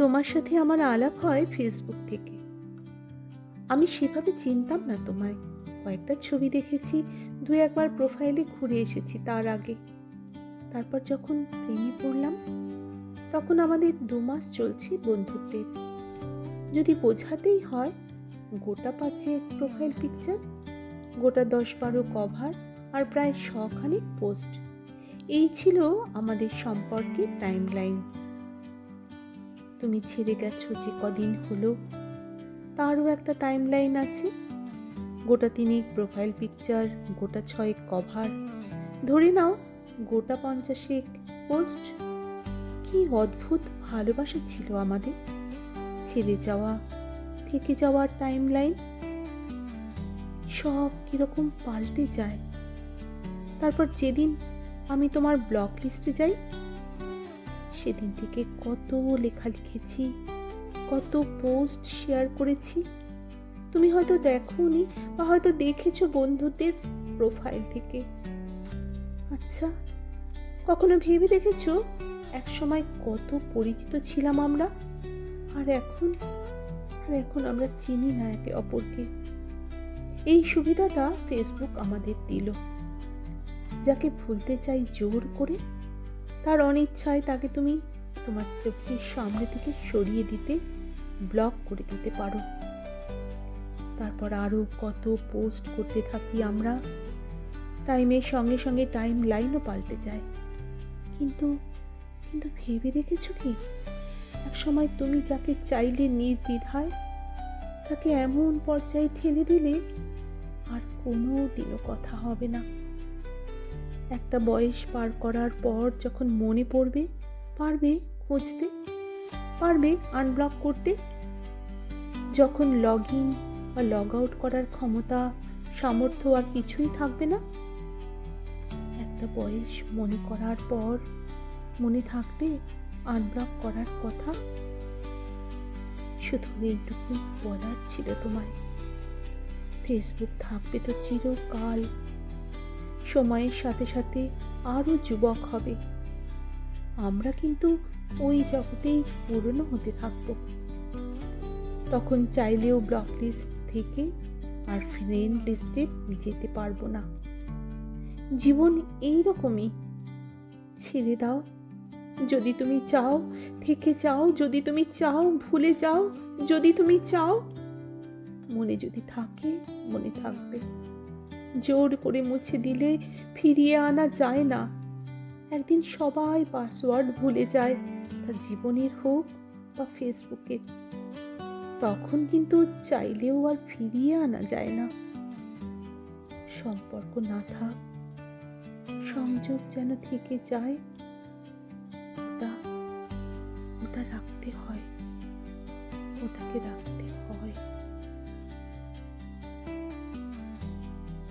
তোমার সাথে আমার আলাপ হয় ফেসবুক থেকে। আমি সেভাবে চিনতাম না তোমায়। কয়েকটা ছবি দেখেছি, দু একবার প্রোফাইলে ঘুরে এসেছি তার আগে। তারপর যখন প্রেমে পড়লাম, তখন আমাদের দু মাস চলছে বন্ধুত্বের। যদি বোঝাতেই হয়, গোটা পাঁচেক প্রোফাইল পিকচার গোটা দশ বারো কভার আর প্রায় শখানেক পোস্ট এই ছিল আমাদের সম্পর্কে টাইম লাইন তুমি ছেড়ে গেছো যে কদিন হলো। তারও একটা টাইম লাইন আছে। গোটা তিনেক প্রোফাইল পিকচার গোটা ছয়েক কভার ধরে নাও, গোটা পঞ্চাশেক পোস্ট কি অদ্ভুত ভালোবাসা ছিল আমাদের। ছেড়ে যাওয়া, থেকে যাওয়ার টাইম লাইন সব কীরকম পাল্টে যায়। তারপর যেদিন আমি তোমার ব্লক লিস্টে যাই সেদিন থেকে কত লেখা লিখেছি, কত পোস্ট শেয়ার করেছি। তুমি হয়তো দেখোনি বা হয়তো দেখেছ বন্ধুদের প্রোফাইল থেকে। আচ্ছা কখনো ভেবে দেখেছ? এক সময় কত পরিচিত ছিলাম আমরা। আর এখন আর এখন আমরা চিনি না একে অপরকে। এই সুবিধাটা ফেসবুক আমাদের দিল। যাকে ভুলতে চাই জোর করে তার অনিচ্ছায় তাকে তুমি তোমার চোখের সামনে থেকে সরিয়ে দিতে ব্লক করে দিতে পারো। তারপর আরও কত পোস্ট করতে থাকি আমরা টাইমের সঙ্গে সঙ্গে টাইম লাইনও পাল্টে যায়। কিন্তু কিন্তু ভেবে দেখেছ কি? এক সময় তুমি যাকে চাইলে নির্দ্বিধায় তাকে এমন পর্যায়ে ঠেলে দিলে, আর কোনো দিনও কথা হবে না। একটা বয়স পার করার পর যখন মনে পড়বে, পারবে খুঁজতে, পারবে আনব্লক করতে। যখন লগ ইন বা লগ আউট করার ক্ষমতা, সামর্থ্য আর কিছুই থাকবে না। একটা বয়স মনে করার পর মনে থাকবে আনব্লক করার কথা। শুধু এইটুকু বলার ছিল তোমায়। ফেসবুক থাকবে তো চিরকাল। সময়ের সাথে সাথে আরও যুবক হবে। আমরা কিন্তু ওই জগতেই পুরনো হতে থাকব। তখন চাইলেও ব্লক লিস্ট থেকে আর ফ্রেন্ড লিস্টে যেতে পারব না। জীবন এই রকমই ছেড়ে দাও। যদি তুমি চাও, থেকে চাও যদি তুমি চাও, ভুলে যাও। যদি তুমি চাও, মনে যদি থাকে, মনে থাকবে। জোর করে মুছে দিলে ফিরিয়ে আনা যায় না। একদিন সবাই পাসওয়ার্ড ভুলে যায়, তা জীবনের হোক বা ফেসবুকে। তখন কিন্তু চাইলেও আর ফিরিয়ে আনা যায় না। সম্পর্ক না থাক, সংযোগ যেন থেকে যায়, ওটা ওটা রাখতে হয়। ওটাকে রাখ